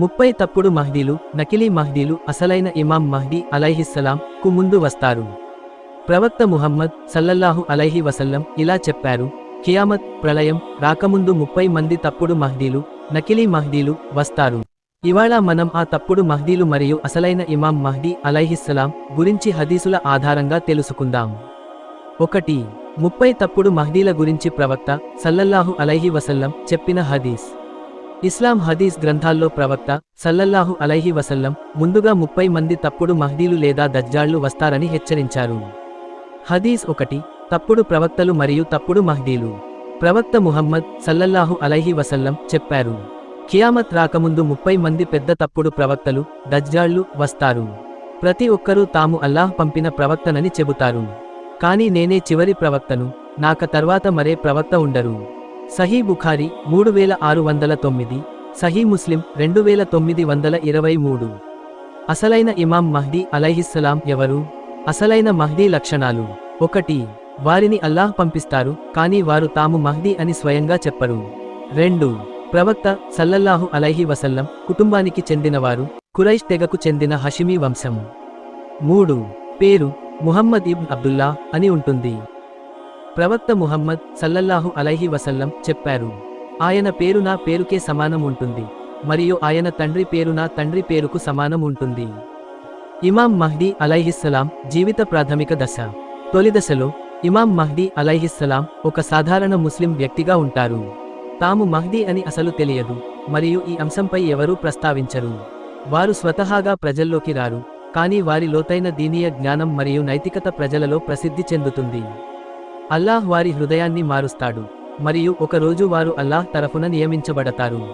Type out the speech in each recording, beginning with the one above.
ముప్పై తప్పుడు మహ్దీలు నకిలీ మహ్దీలు అసలైన ఇమాం మహ్దీ అలైహిస్సలాం కు ముందు వస్తారు. ప్రవక్త ముహమ్మద్ సల్లల్లాహు అలైహి వసల్లం ఇలా చెప్పారు ఖియామత్ ప్రళయం రాకముందు ముప్పై మంది తప్పుడు మహ్దీలు నకిలీ మహ్దీలు వస్తారు. ఇవాళ మనం ఆ తప్పుడు మహ్దీలు మరియు అసలైన ఇమాం మహ్దీ అలైహిస్సలాం గురించి హదీసుల ఆధారంగా తెలుసుకుందాం. ఒకటి ముప్పై తప్పుడు మహ్దీల గురించి ప్రవక్త సల్లల్లాహు అలైహి వసల్లం చెప్పిన హదీస్. ఇస్లాం హదీస్ గ్రంథాల్లో ప్రవక్త సల్లల్లాహు అలైహి వసల్లం ముందుగా ముప్పై మంది తప్పుడు మహ్దీలు లేదా దజ్జాళ్ళు వస్తారని హెచ్చరించారు. హదీస్ ఒకటి తప్పుడు ప్రవక్తలు మరియు తప్పుడు మహ్దీలు. ప్రవక్త ముహమ్మద్ సల్లల్లాహు అలైహి వసల్లం చెప్పారు ఖియామత్ రాకముందు ముప్పై మంది పెద్ద తప్పుడు ప్రవక్తలు దజ్జాళ్ళు వస్తారు. ప్రతి ఒక్కరూ తాము అల్లాహ్ పంపిన ప్రవక్తనని చెబుతారు. కానీ నేనే చివరి ప్రవక్తను నాక తర్వాత మరే ప్రవక్త ఉండరు. సహీ బుఖారి మూడు వేల ఆరు వందల తొమ్మిది సహీ ముస్లిం రెండు వేల తొమ్మిది వందల ఇరవై మూడు. అసలైన ఇమాం మహ్దీ అలైహిస్సలాం ఎవరు? అసలైన మహ్దీ లక్షణాలు. ఒకటి వారిని అల్లాహ్ పంపిస్తారు కానీ వారు తాము మహ్దీ అని స్వయంగా చెప్పరు. రెండు ప్రవక్త సల్లల్లాహు అలైహి వసల్లం కుటుంబానికి చెందినవారు కురైష్ తెగకు చెందిన హషిమీ వంశం. మూడు పేరు ముహమ్మద్ ఇబ్ అబ్దుల్లా అని ఉంటుంది. ప్రవక్త ముహమ్మద్ సల్లల్లాహు అలైహి వసల్లం చెప్పారు ఆయన పేరు నా పేరుకే సమానం ఉంటుంది మరియు ఆయన తండ్రి పేరు నా తండ్రి పేరుకు సమానం ఉంటుంది ఇమాం మహ్దీ అలైహిస్సలాం జీవిత ప్రాథమిక దశ. తొలి దశలో ఇమాం మహ్దీ అలైహిస్సలాం ఒక సాధారణ ముస్లిం వ్యక్తిగా ఉంటారు. తాము మహ్దీ అని అసలు తెలియదు మరియు ఈ అంశంపై ఎవరూ ప్రస్తావించరు. వారు స్వతహాగా ప్రజల్లోకి రారు కానీ వారి లోతైన దీనీయ జ్ఞానం మరియు నైతికత ప్రజలలో ప్రసిద్ధి చెందుతుంది. అల్లాహ్ వారి హృదయాన్ని మారుస్తాడు. మరియు ఒకరోజు వారు అల్లాహ్ తరఫున నియమించబడతారు.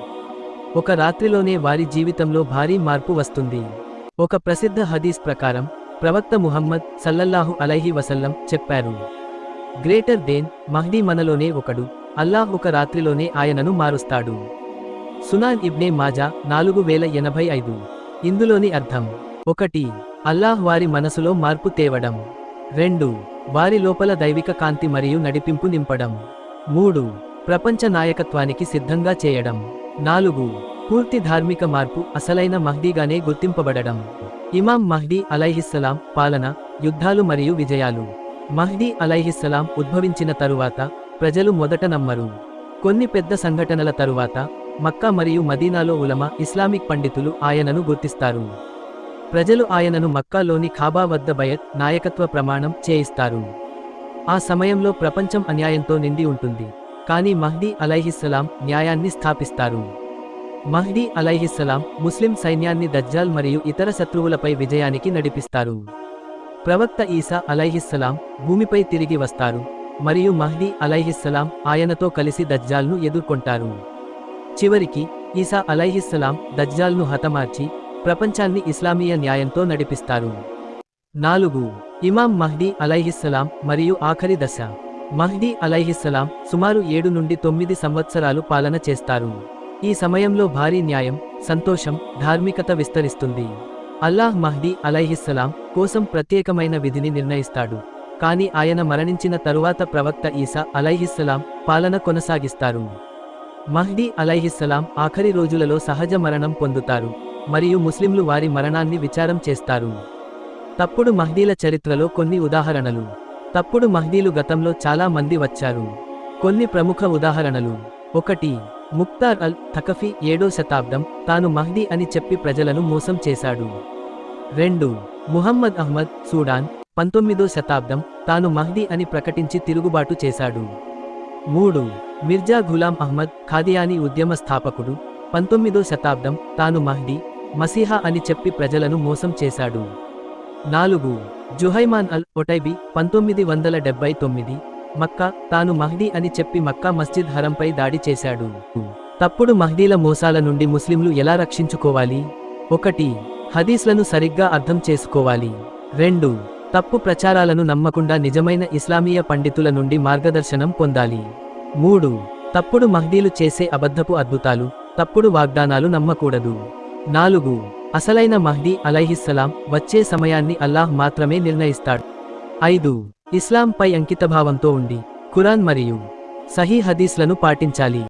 ఒక రాత్రిలోనే వారి జీవితంలో భారీ మార్పు వస్తుంది. ఒక ప్రసిద్ధ హదీస్ ప్రకారం ప్రవక్త ముహమ్మద్ సల్లల్లాహు అలైహి వసల్లం చెప్పారు. గ్రేటర్ దేన్ మహ్దీ మనలోనే ఒకడు అల్లాహ్ ఒక రాత్రిలోనే ఆయనను మారుస్తాడు. సునాన్ ఇబ్నే మాజా నాలుగు వేల ఎనభై ఐదు. ఇందులోని అర్థం ఒకటి అల్లాహ్ వారి మనసులో మార్పు తేవడం. రెండు వారి లోపల దైవిక కాంతి మరియు నడిపింపు నింపడం. మూడు ప్రపంచ నాయకత్వానికి సిద్ధంగా చేయడం. నాలుగు పూర్తి ధార్మిక మార్పు అసలైన మహ్దీగానే గుర్తింపబడడం. ఇమాం మహ్దీ అలైహిస్సలాం పాలన యుద్ధాలు మరియు విజయాలు. మహ్దీ అలైహిస్సలాం ఉద్భవించిన తరువాత ప్రజలు మొదట నమ్మరు. కొన్ని పెద్ద సంఘటనల తరువాత మక్కా మరియు మదీనాలో ఉలమ ఇస్లామిక్ పండితులు ఆయనను గుర్తిస్తారు. ప్రజలు ఆయనను మక్కాలోని ఖాబా వద్ద బయత్ నాయకత్వ ప్రమాణం చేయిస్తారు. ఆ సమయంలో ప్రపంచం అన్యాయంతో నిండి ఉంటుంది. కానీ మహ్దీ అలైహిస్సలాం న్యాయాన్ని స్థాపిస్తారు. మహ్దీ అలైహిస్సలాం ముస్లిం సైన్యాన్ని దజ్జాల్ మరియు ఇతర శత్రువులపై విజయానికి నడిపిస్తారు. ప్రవక్త ఈసా అలైహిస్సలాం భూమిపై తిరిగి వస్తారు. మరియు మహ్దీ అలైహిస్సలాం ఆయనతో కలిసి దజ్జాల్ను ఎదుర్కొంటారు. చివరికి ఈసా అలైహిస్సలాం దజ్జాల్ను హతమార్చి ప్రపంచాన్ని ఇస్లామీయ న్యాయంతో నడిపిస్తారు. నాలుగు ఇమాం మహ్దీ అలైహిస్సలాం మరియు ఆఖరి దశ. మహ్దీ అలైహిస్సలాం సుమారు ఏడు నుండి తొమ్మిది సంవత్సరాలు పాలన చేస్తారు. ఈ సమయంలో భారీ న్యాయం సంతోషం ధార్మికత విస్తరిస్తుంది. అల్లాహ్ మహ్దీ అలైహిస్సలాం కోసం ప్రత్యేకమైన విధిని నిర్ణయిస్తాడు. కానీ ఆయన మరణించిన తరువాత ప్రవక్త ఈసా అలైహిస్సలాం పాలన కొనసాగిస్తారు. మహ్దీ అలైహిస్సలాం ఆఖరి రోజులలో సహజ మరణం పొందుతారు. మరియు ముస్లింలు వారి మరణాన్ని విచారం చేస్తారు. తప్పుడు మహ్దీల చరిత్రలో కొన్ని ఉదాహరణలు. తప్పుడు మహ్దీలు గతంలో చాలా మంది వచ్చారు. కొన్ని ప్రముఖ ఉదాహరణలు. ఒకటి ముక్తార్ అల్ థకఫీ ఏడో శతాబ్దం తాను మహ్దీ అని చెప్పి ప్రజలను మోసం చేశాడు. రెండు ముహమ్మద్ అహ్మద్ సూడాన్ పంతొమ్మిదో శతాబ్దం తాను మహ్దీ అని ప్రకటించి తిరుగుబాటు చేశాడు. మూడు మిర్జా గులాం అహ్మద్ ఖాదియానీ ఉద్యమ స్థాపకుడు పంతొమ్మిదో శతాబ్దం తాను మహ్దీ మసీహా అని చెప్పి ప్రజలను మోసం చేశాడు. నాలుగు. జుహైమాన్ అల్ ఒటైబి పంతొమ్మిది వందల డెబ్బై తొమ్మిది మక్కా తాను మహ్దీ అని చెప్పి మక్కా మస్జిద్ హరంపై దాడి చేశాడు. తప్పుడు మహ్దీల మోసాల నుండి ముస్లింలు ఎలా రక్షించుకోవాలి? ఒకటి. హదీస్లను సరిగ్గా అర్థం చేసుకోవాలి. రెండు. తప్పు ప్రచారాలను నమ్మకుండా నిజమైన ఇస్లామీయ పండితుల నుండి మార్గదర్శనం పొందాలి. మూడు. తప్పుడు మహ్దీలు చేసే అబద్ధపు అద్భుతాలు తప్పుడు వాగ్దానాలు నమ్మకూడదు. నాలుగు. అసలైన మహ్దీ అలైహిస్సలాం వచ్చే సమయాన్ని అల్లాహ్ మాత్రమే నిర్ణయిస్తాడు. ఐదు. ఇస్లాంపై అంకితభావంతో ఉండి ఖురాన్ మరియు సహీ హదీస్లను పాటించాలి.